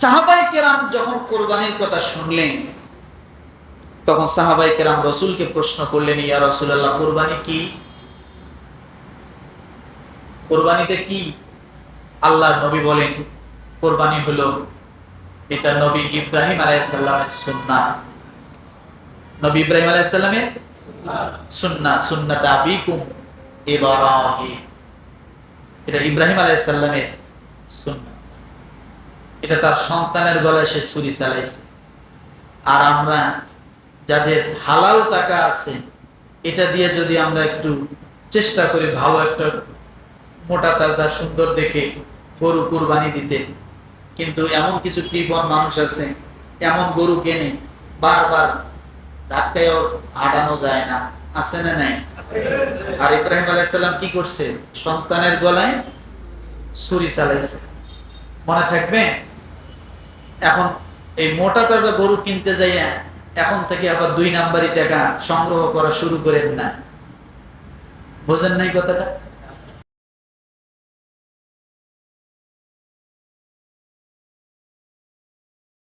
সাহাবাই কেরাম যখন কোরবানির কথা শুনলেন, তখন সাহাবাই কেরাম রসুলকে প্রশ্ন করলেন, ইয়া রসুল্লাহ কোরবানি কি? কোরবানিটা কি? আল্লাহ নবী বলেন, কোরবানি হলো এটা নবী ইব্রাহিম আলাইসাল্লামের সুন্নাত নবী ইব্রাহিম আলাইসাল্লামের সুন্না সুন্নাত আবিকুম ইব্রাহিম। এটা ইব্রাহিম আলাইসাল্লামের সুন্নাত এটা তার সন্তানের গলায় সে ছুরি চালাইছে। আর আমরা যাদের হালাল টাকা আছে, এটা দিয়ে যদি আমরা একটু চেষ্টা করি ভালো একটা মোটা তাজা সুন্দর দেখে গরু কুরবানি দিতে। কিন্তু এমন কিছু কৃপণ মানুষ আছে, এমন গরু কেনে, বারবার ধাক্কায়ও হাঁটানো যায় না। আছে না নাই? আর ইব্রাহিম আলাইসাল্লাম কি করছে? সন্তানের গলায় ছুরি চালাইছে। মনে থাকবে? এখন এই মোটা তাজা গরু কিনতে যাইয়া এখন থেকে আবার দুই নাম্বারি টাকা সংগ্রহ করা শুরু করেন না। বোঝেন নাই কথাটা?